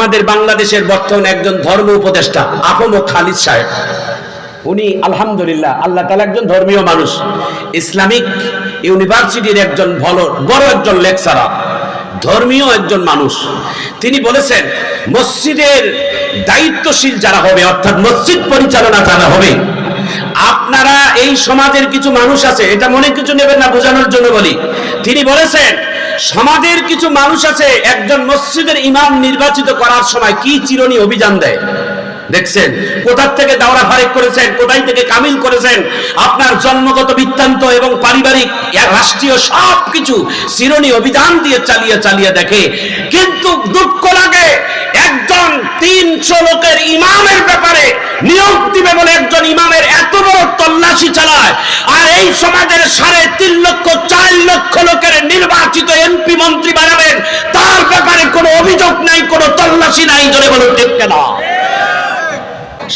আমাদের বাংলাদেশের বর্তমান একজন ধর্ম উপদেষ্টা আপন খালিদ সাহেব। উনি আলহামদুলিল্লাহ, আল্লাহ তালা একজন ধর্মীয় মানুষ। ইসলামিক ইউনিভার্সিটির একজন ভালো, বড় একজন লেকচারার, ধর্মীয় একজন মানুষ। তিনি বলেছেন, মসজিদের দায়িত্বশীল যারা হবে, অর্থাৎ মসজিদ পরিচালনা যারা হবে, আপনারা এই সমাজের কিছু মানুষ আছে, এটা মনে কিছু নেবেন না, বোঝানোর জন্য বলি। তিনি বলেছেন সমাজের কিছু মানুষ আছে একজন মসজিদের ইমাম নির্বাচিত করার সময় কি চিরনি অভিযান দেয়? দেখছেন, কোথার থেকে দাওরা ফারেক করেছেন, কোথায় থেকে কামিল করেছেন, আপনার জন্মগত বৃত্তান্ত এবং পারিবারিক রাষ্ট্রীয় সব কিছু চিরনি অভিযান দিয়ে চালিয়ে চালিয়ে দেখে, কিন্তু দুঃখ লাগে, একজন তিনশো লোকের ইমামের ব্যাপারে নিয়োগ দিবে বলে একজন ইমামের এত বড় তল্লাশি চালায়, আর এই সমাজের সাড়ে তিন লক্ষ, চার লক্ষ লোকের নির্বাচিত এমপি মন্ত্রী বানাবেন, তার ব্যাপারে কোনো অভিযোগ নাই, কোনো তল্লাশি নাই, জোরে বলুন, ঠিক কেনা?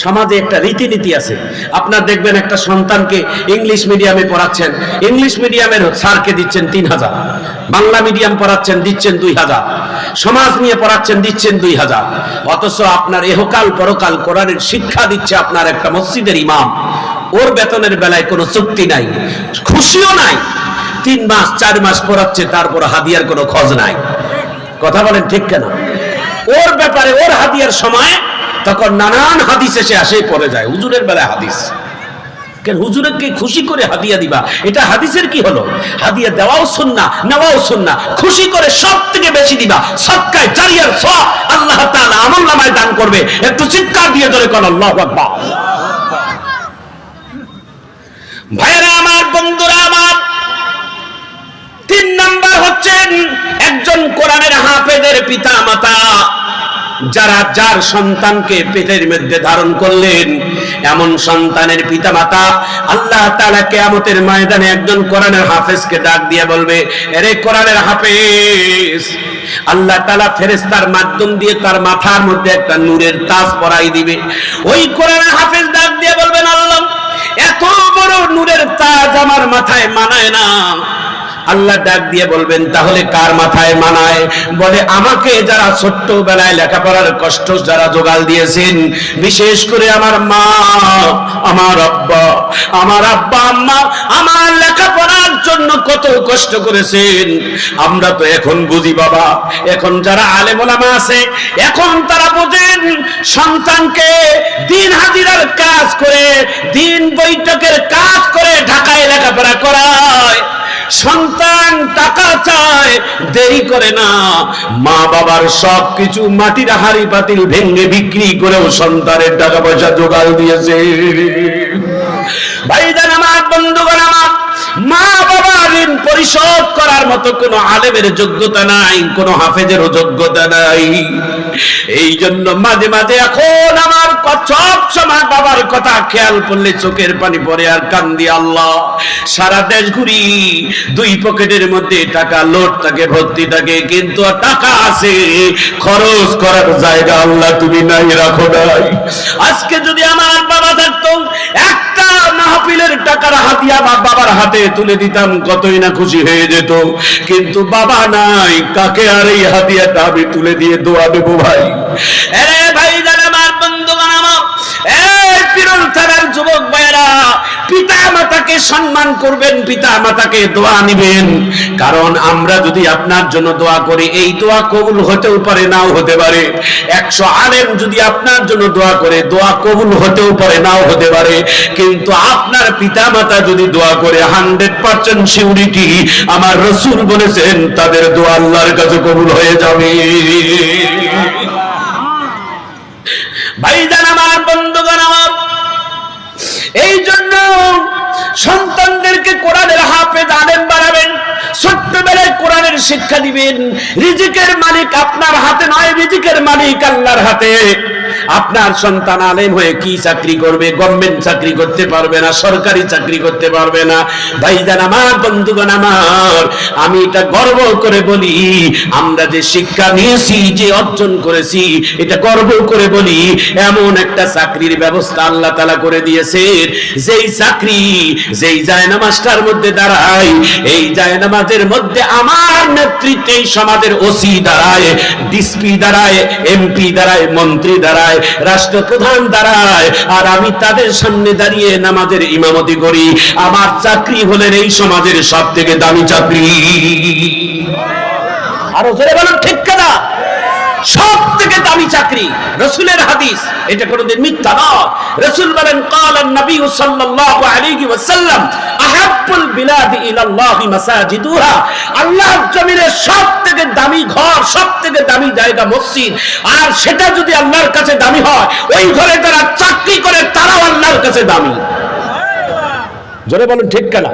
সমাজে একটা রীতিনীতি আছে। আপনার দেখবেন একটা সন্তানকে ইংলিশ মিডিয়ামে পড়াচ্ছেন। ইংলিশ মিডিয়ামের স্যারকে দিচ্ছেন তিন হাজার। বাংলা মিডিয়াম পড়াচ্ছেন, দিচ্ছেন দুই হাজার। সমাজ নিয়ে পড়াচ্ছেন, দিচ্ছেন দুই হাজার। অথচ আপনার এহকাল, পরকাল কোরআনের শিক্ষা দিচ্ছে আপনার একটা মসজিদের ইমাম। ওর বেতনের বেলায় কোনো চুক্তি নাই, খুশিও নাই। তিন মাস, চার মাস পড়াচ্ছে, তারপর হাদিয়ার কোনো খোঁজ নাই। কথা বলেন ঠিক কেন? ওর ব্যাপারে, ওর হাদিয়ার সময় তখন নানান হাদিস এসে আসে, পড়ে যায়। হুজুরের বেলায় হাদিস। কেন হুজুরকে খুশি করে হাদিয়া দিবা? এটা হাদিসের কি হলো? হাদিয়া দেওয়াও নেওয়াও খুশি করে সব থেকে বেশি দিবা। সৎকায় আল্লাহ আমল নামায় দান করবে। একটু চিৎকার দিয়ে ধরে আল্লাহু ভাইরা আমার, বন্ধুরা আমার, তিন নাম্বার হচ্ছেন একজন কোরআনের হাফেজের পিতা মাতা যারা যার সন্তানকে পেটের মধ্যে ধারণ করলেন, এমন সন্তানের পিতামাতা আল্লাহ তাআলা কিয়ামতের ময়দানে একজন কোরআনের হাফেজকে ডাক দিয়ে বলবে, এরে কোরআনের হাফেজ, আল্লাহ তাআলা ফেরেশতার মাধ্যম দিয়ে তার মাথার মধ্যে একটা নূরের তাজ পরাই দিবে। ওই কোরআনের হাফেজ ডাক দিয়ে বলবেন, আল্লাহ, এত বড় নূরের তাজ আমার মাথায় মানায় না। আল্লাহ ডাক দিয়ে বলবেন, তাহলে কার মাথায় মানায়? বলে, আমাকে যারা ছোট্ট বেলায় লেখাপড়ার কষ্ট যারা জোগাল দিয়েছেন, বিশেষ করে আমার মা, আমার আব্বা আমার আব্বা, আম্মা, আমার লেখাপড়ার জন্য কত কষ্ট করেছেন। আমরা তো এখন বুঝি বাবা, এখন যারা আলেম ওলামা আছে, এখন তারা বোঝেন, সন্তানকে দিন হাজিরার কাজ করে, দিন বৈঠকের কাজ করে ঢাকায় লেখাপড়া করায়। সন্তান টাকা চায়, দেরি করে না। মা বাবার সব কিছু মাটির হাড়ি পাতিল ভেঙে বিক্রি করেও সন্তানের টাকা পয়সা জোগাড় দিয়েছে। ভাই জান আমার, বন্ধুগণ আমার, মা ঋণ পরিশোধ করার মতো কোনো আলেমের যোগ্যতা নাই, কোনো হাফেজেরও যোগ্যতা নাই। এই জন্য মাঝে মাঝে এখন আমার সব সময় বাবার কথা খেয়াল করলে চোখের পানি পড়ে আর কান্দি আল্লাহ। সারা দেশ ঘুরি, দুই পকেটের মধ্যে টাকা লোড থাকে, ভর্তি থাকে, কিন্তু টাকা আছে, খরচ করার জায়গা আল্লাহ তুমি নাই, রাখো নাই। আজকে যদি আমার বাবা টাকার হাতিয়া বাবার হাতে তুলে দিতাম, কতই না খুশি হয়ে যেত। কিন্তু বাবা নাই, কাকে আর এই হাতিয়াটা আমি তুলে দিয়ে দোয়া দেবো ভাই আরে ভাই জান আমার বন্ধুগণ আমার এই পিরুল থানার যুবক ভাইরা পিতা মাতাকে সম্মান করবেন পিতা মাতাকে দোয়া নিবেন। কারণ আমরা যদি আপনার জন্য দোয়া করি, এই দোয়া কবুল হতেও পারে, নাও হতে পারে। একশো আলেম যদি আপনার জন্য দোয়া করে, দোয়া কবুল হতেও পারে, নাও হতে পারে। কিন্তু আপনার পিতা মাতা যদি দোয়া করে, হান্ড্রেড পার্সেন্ট সিউরিটি, আমার রসুল বলেছেন, তাদের দোয়া আল্লাহর কাছে কবুল হয়ে যাবে। ভাইজান, আমার বন্ধুগণ, আমার এই সন্তানদেরকে কোরআনের হাফেজ আলেম বানাবেন। ছোট্টবেলায় কোরআনের শিক্ষা দিবেন। রিজিকের মালিক আপনার হাতে নয়, রিজিকের মালিক আল্লাহর হাতে। আপনার সন্তান আলেম হয়ে কি চাকরি করবে? গভর্নমেন্ট চাকরি করতে পারবে না, সরকারি চাকরি করতে পারবে না। ভাইজান আমার, বন্ধুগণ আমার, আমি এটা গর্ব করে বলি, আমরা যে শিক্ষা নিয়েছি, যে অর্জন করেছি, এটা গর্ব করে বলি, এমন একটা চাকরির ব্যবস্থা আল্লাহ তালা করে দিয়েছেন। যেই চাকরি, যেই জায়নামাজটার মধ্যে দাঁড়ায়, এই জায়নামাজ সমাজের মধ্যে আমার নেতৃত্বে সমাজের ওসি দাঁড়ায়, ডিসপি দাঁড়ায়, এমপি দাঁড়ায়, মন্ত্রী দাঁড়ায় রাষ্ট্রপ্রধান দাঁড়ায়, আর আমি তাদের সামনে দাঁড়িয়ে নামাজের ইমামতি করি। আমার চাকরি হলেন এই সমাজের সব থেকে দামি চাকরি। আরও জোরে বলেন, ঠিক কেনা? সব আল্লাহরই চাকরি, রসুলের হাদিস, এটা কোনদিন মিথ্যা নয়। রসুল বলেন কালান নবী সাল্লাল্লাহু আলাইহি ওয়াসাল্লাম, আহাব্বুল বিলাদি ইলাল্লাহি মাসাজিদুহা। আল্লাহর জমিনে সবথেকে দামি ঘর, সবথেকে দামি জায়গা মসজিদ। আর সেটা যদি আল্লাহর কাছে দামি হয়, ওই ঘরে যারা চাকরি করে, তারাও আল্লাহর কাছে দামি। জোরে বলুন, ঠিক কেনা?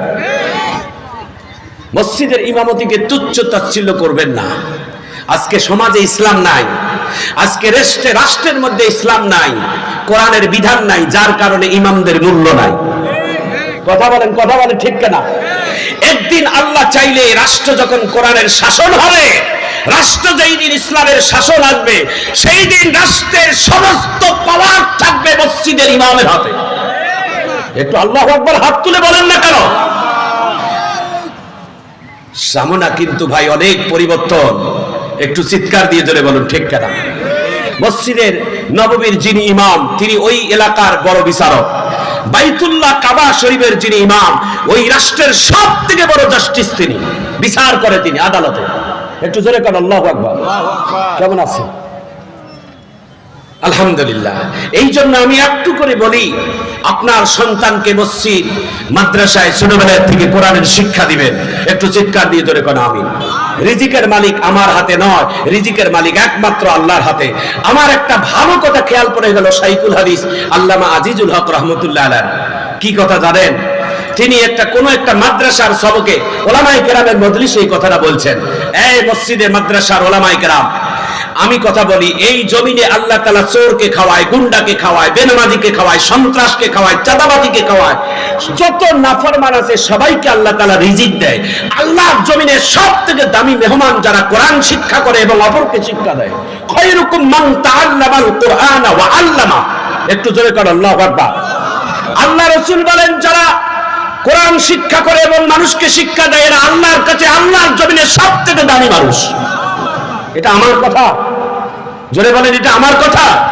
মসজিদের ইমামতিকে তুচ্ছ তাচ্ছিল্য করবেন না। আজকে সমাজে ইসলাম নাই। আজকে রাষ্ট্রে, রাষ্ট্রের মধ্যে ইসলাম নাই। কোরআনের বিধান নাই, যার কারণে ইমামদের মূল্য নাই। কথা বলেন কথা বলেন ঠিক কেনা? একদিন আল্লাহ চাইলে রাষ্ট্র যখন কোরআনের শাসন হবে, রাষ্ট্র যেই দিন ইসলামের শাসন আসবে, সেই দিন রাষ্ট্রের সমস্ত পাওয়ার থাকবে মসজিদের ইমামের হাতে। একটু আল্লাহ আকবর হাত তুলে বলেন না কেন? সামনা কিন্তু ভাই অনেক পরিবর্তন। একটু চিৎকার দিয়ে জোরে বলুন, ঠিক কেনা? মসজিদের নববীর যিনি ইমাম, তিনি ওই এলাকার বড় বিচারক। বাইতুল্লাহ কাবা শরীফের যিনি ইমাম, ওই রাষ্ট্রের সব থেকে বড় জাস্টিস তিনি। বিচার করে তিনি আদালতে। একটু জোরে কর আল্লাহ আকবর। কেমন আছে আলহামদুলিল্লাহ। এই জন্য আমি একটু করে বলি, আপনার সন্তানকে মসজিদ, মাদ্রাসায় ছোটবেলার থেকে কোরআনের শিক্ষা দিবেন। একটু চিৎকার দিয়ে ধরে কোন আমি রিজিকের মালিক আমার হাতে নয়, রিজিকের মালিক একমাত্র আল্লাহর হাতে। আমার একটা ভালো কথা খেয়াল পড়ে গেল সাইকুল হাদিস, আল্লামা আজিজুল হক রহমতুল্লাহ আলার কি কথা জানেন? তিনি একটা, কোন একটা মাদ্রাসার সবকে ওলামাই কেরামের মজলিস এই কথাটা বলছেন। এই মসজিদে মাদ্রাসার ওলামাই কেরাম আমি কথা বলি, এই জমিনে আল্লাহ তালা চোরকে খাওয়ায়, গুন্ডাকে খাওয়ায়, বেনামাজিকে খাওয়ায়, সন্ত্রাসকে খাওয়ায়, চাঁদাবাজিকে খাওয়ায়, যত নাফরমান আছে সবাইকে আল্লাহ তালা রিজিক দেয়। আল্লাহর জমিনে সব থেকে দামি মেহমান যারা কোরআন শিক্ষা করে এবং অপরকে শিক্ষা দেয়, খয়রুকুম মান তাআল্লামাল কুরআন ওয়া আল্লামা। একটু জোরে করো, আল্লাহু আকবার। আল্লাহ রাসূল বলেন, যারা কোরআন শিক্ষা করে এবং মানুষকে শিক্ষা দেয়, এরা আল্লাহর কাছে আল্লাহর জমিনে সব থেকে দামি মানুষ। এটা আমার কথা। জোরে বলেন, এটা আমার কথা।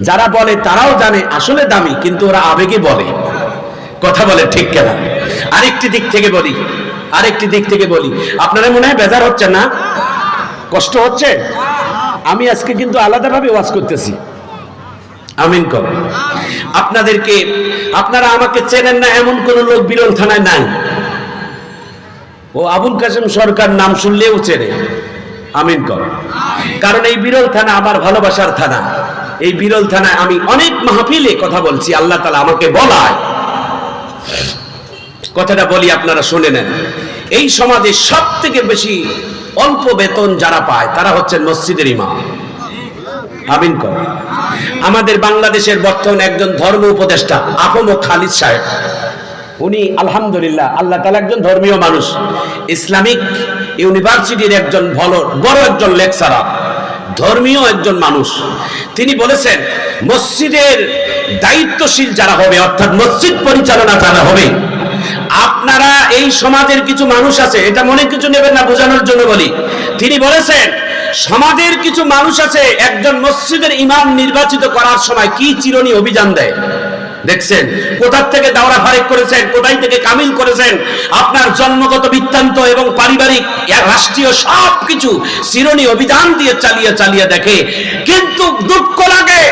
যারা বলে তারাও জানে আসলে দামি, কিন্তু ওরা আবেগে বলে। কথা বলে ঠিক কেনা। আরেকটি দিক থেকে বলি, আরেকটি দিক থেকে বলি। আপনারা মনে হয় বেজার হচ্ছে না? কষ্ট হচ্ছে? আমি আজকে কিন্তু আলাদাভাবে ওয়াজ করতেছি। আমিন কর। আপনাদেরকে, আপনারা আমাকে চেনেন না, এমন কোন লোক বিরল থানায় নাই। ও আবুল কাসেম সরকার নাম শুনলেও চেনে। আমিন কর। কারণ এই বিরল থানা আমার ভালোবাসার থানা। এই বিরল থানায় আমি অনেক মাহফিলে কথা বলছি, আল্লাহ তালা আমাকে বলায়। কথাটা বলি আপনারা শুনে নেন। এই সমাজে সব থেকে বেশি অল্প বেতন যারা পায়, তারা হচ্ছেন মসজিদের ইমাম। আমিন কর। আমাদের বাংলাদেশের বর্তমান একজন ধর্ম উপদেষ্টা আপন খালিদ সাহেব। উনি, আলহামদুলিল্লাহ, আল্লাহ তালা একজন ধর্মীয় মানুষ। ইসলামিক ইউনিভার্সিটির একজন ভালো, বড় একজন লেকচারার, ধর্মীয় একজন মানুষ। তিনি বলেছেন, মসজিদের দায়িত্বশীল যারা হবে, অর্থাৎ মসজিদ পরিচালনা যারা হবে। আপনারা এই সমাজের কিছু মানুষ আছে, এটা মনে কিছু নেবেন না, বোঝানোর জন্য বলি। তিনি বলেছেন, সমাজের কিছু মানুষ আছে, একজন মসজিদের ইমাম নির্বাচিত করার সময় কি চিরনি অভিযান দেয়? দেখছেন? কোথার থেকে দাওরা ফারেক করেছেন? কোথায় থেকে কামিল করেছেন? আপনার জন্মগত বৃত্তান্ত এবং পারিবারিক রাষ্ট্রীয় সব কিছু চিরনি অভিযান দিয়ে চালিয়ে চালিয়ে দেখে। কিন্তু দুঃখ লাগে,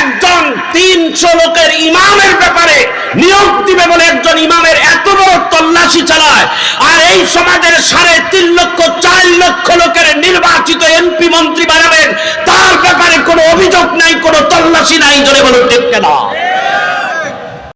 একজন তিনশো লোকের ইমামের ব্যাপারে নিয়োগ দিবে বলে একজন ইমামের এত বড় তল্লাশি চালায়। আর এই সমাজের সাড়ে তিন লক্ষ, চার লক্ষ লোকের নির্বাচিত এমপি মন্ত্রী বানাবেন, তার ব্যাপারে কোনো অভিযোগ নাই, কোনো তল্লাশি নাই, জোরে বলুন, ঠিক কেনা?